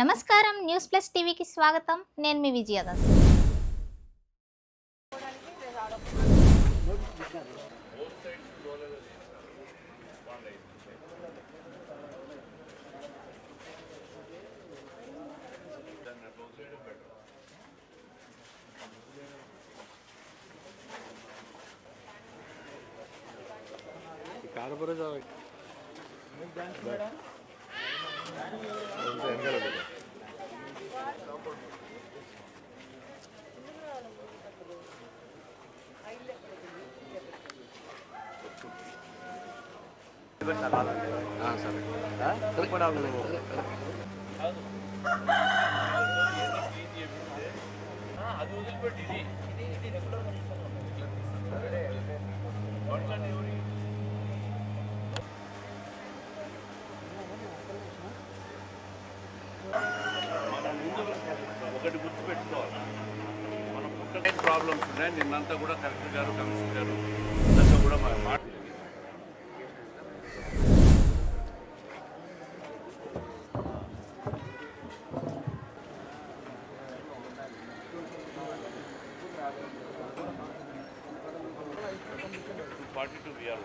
నమస్కారం news plus టీవీకి స్వాగతం నేను మీ విజయదాస్ కారపుర చాలు మనం ముందు ఒకటి గుర్తుపెట్టుకోవాలి మనం ప్రాబ్లమ్స్ ఉన్నాయి నిన్నంతా కూడా కలెక్టర్ గారు కమిషనర్ గారు అంతా కూడా మా మాట.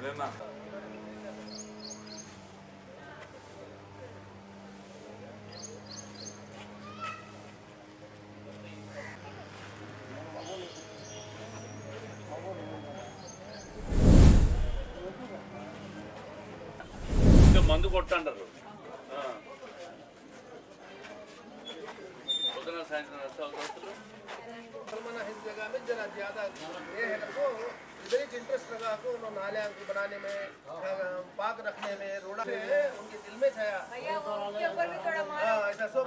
Le matin. सलमान इस जगह में जरा ज़्यादा ये है को इधर ही इंटरेस्ट लगा को उन्होंने नाले को बनाने में पाक रखने में रोड़ा उनके दिल में छाया भैया वो उसके ऊपर भी थोड़ा मारो हाँ ऐसा सब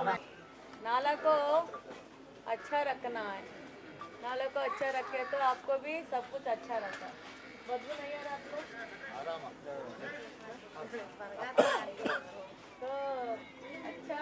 नाला को अच्छा रखना है। नाला को अच्छा रखे तो आपको भी सब कुछ अच्छा रहता है। बदबू नहीं आ रहा आपको। तो अच्छा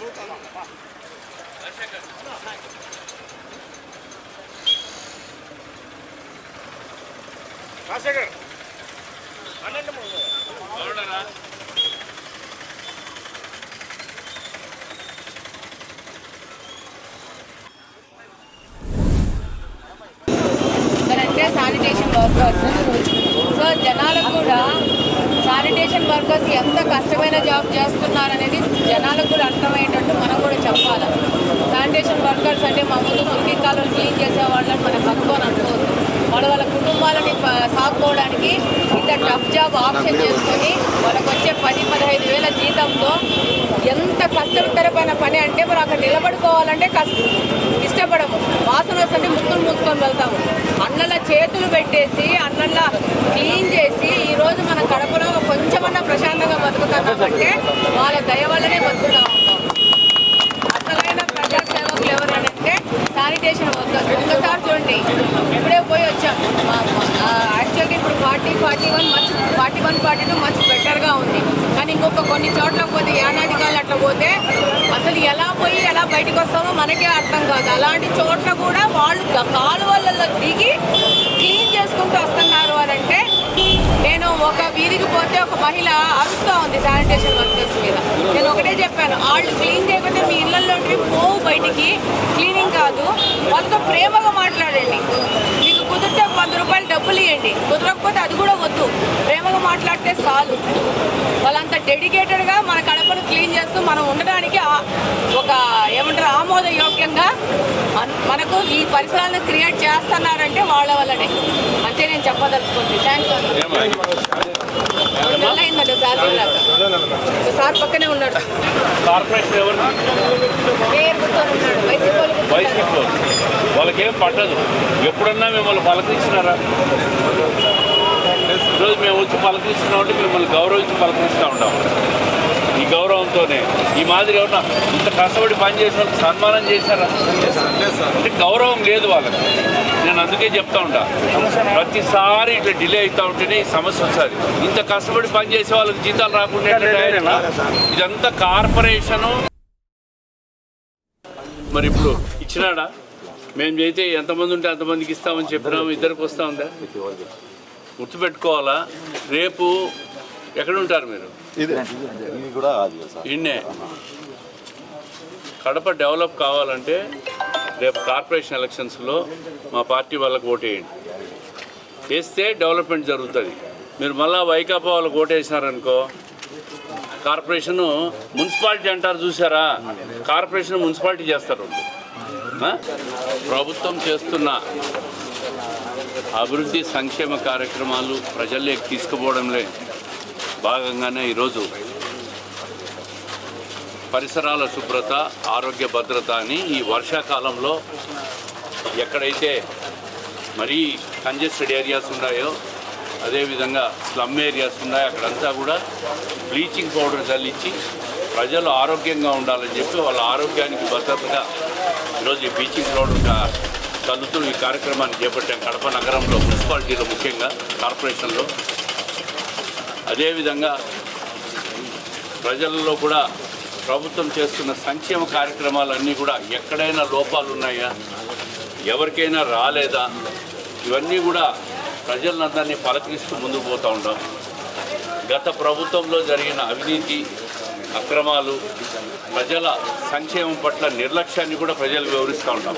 అలా జరుగుతుంది రాజశేఖర్ అనండి బాగున్నారా అంటే శానిటేషన్ వర్కర్స్ సో జనాలకు కూడా శానిటేషన్ వర్కర్స్ ఎంత కష్టమైన జాబ్ చేస్తున్నారనేది జనాలకు కూడా అర్థమయ్యేటట్టు మనం కూడా చెప్పాలి. శానిటేషన్ వర్కర్స్ అంటే మా ముందు మురికి కాలువలు క్లీన్ చేసే వాళ్ళని మనం పక్కన అనుకోవద్దు వాళ్ళ వాళ్ళ కుటుంబాలని ప- సాగుకోవడానికి ఇంత టఫ్ జాబ్ ఆప్షన్ చేసుకొని వాళ్ళకి వచ్చే పది పదహైదు వేల జీతంతో ఎంత కష్టతరమైన పని అంటే మనం అక్కడ నిలబడుకోవాలంటే కష్టం ఇష్టపడము. వాసన వస్తుంటే ముక్కులు మూసుకొని వెళ్తాము. అన్నల చేతులు పెట్టేసి అన్నల క్లీన్ చేసి ఈ రోజు మన కడప బతుకుతున్నామంటే వాళ్ళ దయ వల్లనే బతుకుతా ఉంటాం అసలైన ప్రజాసేవకులు ఎవరు అనేది అంటే శానిటేషన్ వర్కర్స్. ఒక్కసారి చూడండి ఇప్పుడే పోయి వచ్చాం. యాక్చువల్గా ఇప్పుడు forty forty one much forty one forty two much బెటర్గా ఉంది. కానీ ఇంకొక కొన్ని చోట్ల పోతే ఏనాటి కాళ్ళు అట్లా పోతే అసలు ఎలా పోయి ఎలా బయటకు వస్తామో మనకే అర్థం కాదు. అలాంటి చోట్ల కూడా వాళ్ళు కాలువలలో దిగి క్లీన్ చేసుకుంటూ వస్తున్నారు. నేను ఒక వీధికి పోతే ఒక మహిళ అరుస్తూ ఉంది శానిటేషన్ వర్కర్స్ మీద. నేను ఒకటే చెప్పాను వాళ్ళు క్లీన్ చేయకపోతే మీ ఇళ్ళలోకి పోవు బయటికి. క్లీనింగ్ కాదు వాళ్ళతో ప్రేమగా మాట్లాడండి. మీకు కుదిరితే వంద రూపాయలు డబ్బులు ఇవ్వండి. కుదరకపోతే అది కూడా వద్దు. ప్రేమగా మాట్లాడితే చాలు. వాళ్ళంత డెడికేటెడ్గా మన కడపను క్లీన్ చేస్తూ మనం ఉండడానికి ఒక ఏమంటారు ఆమోదయోగ్యంగా మనకు ఈ పరిసరాలను క్రియేట్ చేస్తున్నారంటే వాళ్ళ వల్లనే. అంతే నేను చెప్పదలుచుకుంది. థ్యాంక్స్ ఏమ్మా? నెల అయిందండి సార్ సార్ పక్కనే ఉన్నాడు. వాళ్ళకేం పట్టదు. ఎప్పుడన్నా మిమ్మల్ని పలకరించినారా? ఈరోజు మేము వచ్చి పలకరిస్తున్నాం అంటే మిమ్మల్ని గౌరవించి పలకరిస్తూ ఉంటాం. ఈ గౌరవంతోనే. ఈ మాదిరి ఎవరన్నా ఇంత కష్టపడి పని చేసిన వాళ్ళకి సన్మానం చేశారా? అంటే గౌరవం లేదు వాళ్ళకి. నేను అందుకే చెప్తా ఉంటా. ప్రతిసారి ఇట్లా డిలే అవుతా ఉంటేనే ఈ సమస్య వస్తుంది. ఇంత కష్టపడి పని చేసే వాళ్ళకి జీతాలు రాకుండా? ఇదంతా కార్పొరేషను. మరి ఇప్పుడు ఇచ్చినాడా? మేము చేస్తే ఎంతమంది ఉంటే అంతమందికి ఇస్తామని చెప్పినాము ఇద్దరికి వస్తా ఉందా? గుర్తుపెట్టుకోవాలా? రేపు ఎక్కడ ఉంటారు మీరు? ఇది. కూడా కాదు కదా సార్. ఇన్నే. కడప డెవలప్ కావాలంటే రేపు కార్పొరేషన్ ఎలక్షన్స్లో మా పార్టీ వాళ్ళకి ఓటేయండి. వేస్తే డెవలప్మెంట్ జరుగుతుంది. మీరు మళ్ళా వైకాపా వాళ్ళకి ఓటేసినారనుకో కార్పొరేషను మున్సిపాలిటీ అంటారు చూసారా? కార్పొరేషన్ మున్సిపాలిటీ చేస్తారు ఆ? ప్రభుత్వం చేస్తున్న అభివృద్ధి సంక్షేమ కార్యక్రమాలు ప్రజల్లోకి తీసుకుపోవడంలో భాగంగానే ఈరోజు పరిసరాల శుభ్రత ఆరోగ్య భద్రత అని ఈ వర్షాకాలంలో ఎక్కడైతే మరీ కంజెస్టెడ్ ఏరియాస్ ఉన్నాయో అదేవిధంగా స్లమ్ ఏరియాస్ ఉన్నాయో అక్కడంతా కూడా బ్లీచింగ్ పౌడర్ చల్లించి ప్రజలు ఆరోగ్యంగా ఉండాలని చెప్పి వాళ్ళ ఆరోగ్యానికి భద్రతగా ఈరోజు ఈ బ్లీచింగ్ పౌడర్ చల్లుతూ ఈ కార్యక్రమాన్ని చేపట్టాం. కడప నగరంలో మున్సిపాలిటీలో ముఖ్యంగా కార్పొరేషన్లో. అదేవిధంగా ప్రజల్లో కూడా ప్రభుత్వం చేస్తున్న సంక్షేమ కార్యక్రమాలన్నీ కూడా ఎక్కడైనా లోపాలు ఉన్నాయా? ఎవరికైనా రాలేదా? ఇవన్నీ కూడా ప్రజలందరినీ పలకరిస్తూ ముందుకు పోతూ ఉంటాం గత ప్రభుత్వంలో జరిగిన అవినీతి అక్రమాలు ప్రజల సంక్షేమం పట్ల నిర్లక్ష్యాన్ని కూడా ప్రజలు వివరిస్తూ ఉంటాం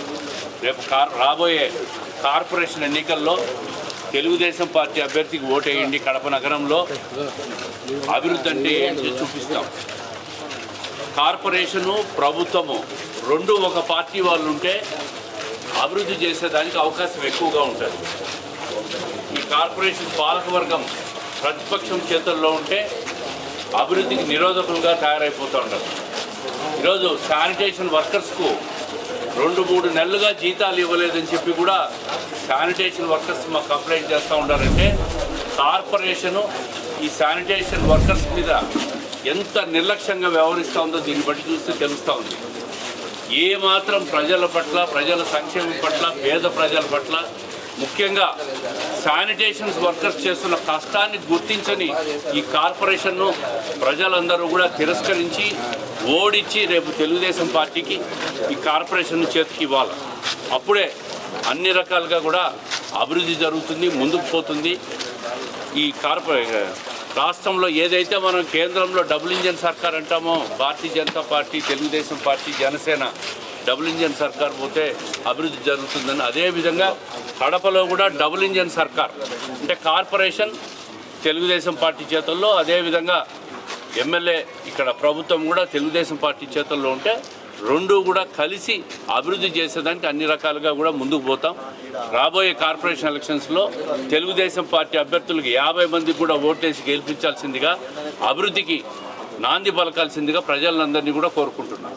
రేపు కార్ రాబోయే కార్పొరేషన్ ఎన్నికల్లో తెలుగుదేశం పార్టీ అభ్యర్థికి ఓటేయండి కడప నగరంలో. అభివృద్ధి అంటే ఏంటి చూపిస్తాం. కార్పొరేషను ప్రభుత్వము రెండు ఒక పార్టీ వాళ్ళు ఉంటే అభివృద్ధి చేసేదానికి అవకాశం ఎక్కువగా ఉంటుంది. ఈ కార్పొరేషన్ పాలకవర్గం ప్రతిపక్షం చేతుల్లో ఉంటే అభివృద్ధికి నిరోధకులుగా తయారైపోతూ ఉంటారు. ఈరోజు శానిటేషన్ వర్కర్స్కు రెండు మూడు నెలలుగా జీతాలు ఇవ్వలేదని చెప్పి కూడా శానిటేషన్ వర్కర్స్ మాకు కంప్లైంట్ చేస్తూ ఉంటారంటే కార్పొరేషను ఈ శానిటేషన్ వర్కర్స్ మీద ఎంత నిర్లక్ష్యంగా వ్యవహరిస్తూ ఉందో దీన్ని బట్టి చూస్తే తెలుస్తూ ఉంది. ఏ మాత్రం ప్రజల పట్ల ప్రజల సంక్షేమం పట్ల పేద ప్రజల పట్ల ముఖ్యంగా శానిటేషన్స్ వర్కర్స్ చేస్తున్న కష్టాన్ని గుర్తించని ఈ కార్పొరేషన్ను ప్రజలందరూ కూడా తిరస్కరించి ఓడిచ్చి రేపు తెలుగుదేశం పార్టీకి ఈ కార్పొరేషన్ చేతికి ఇవ్వాలి. అప్పుడే అన్ని రకాలుగా కూడా అభివృద్ధి జరుగుతుంది ముందుకు పోతుంది. ఈ కార్పొరే రాష్ట్రంలో ఏదైతే మనం కేంద్రంలో డబుల్ ఇంజన్ సర్కార్ అంటామో Bharatiya Janata party Telugu Desam party Janasena double engine సర్కార్ పోతే అభివృద్ధి జరుగుతుందని. అదేవిధంగా కడపలో కూడా డబుల్ ఇంజన్ సర్కార్ అంటే కార్పొరేషన్ తెలుగుదేశం పార్టీ చేతుల్లో. అదేవిధంగా ఎమ్మెల్యే ఇక్కడ ప్రభుత్వం కూడా తెలుగుదేశం పార్టీ చేతుల్లో ఉంటే రెండు కూడా కలిసి అభివృద్ధి చేసేదానికి అన్ని రకాలుగా కూడా ముందుకు పోతాం. రాబోయే కార్పొరేషన్ ఎలక్షన్స్లో తెలుగుదేశం పార్టీ అభ్యర్థులకు యాభై మందికి కూడా ఓటేసి గెలిపించాల్సిందిగా అభివృద్ధికి నాంది పలకాల్సిందిగా ప్రజలందరినీ కూడా కోరుకుంటున్నాం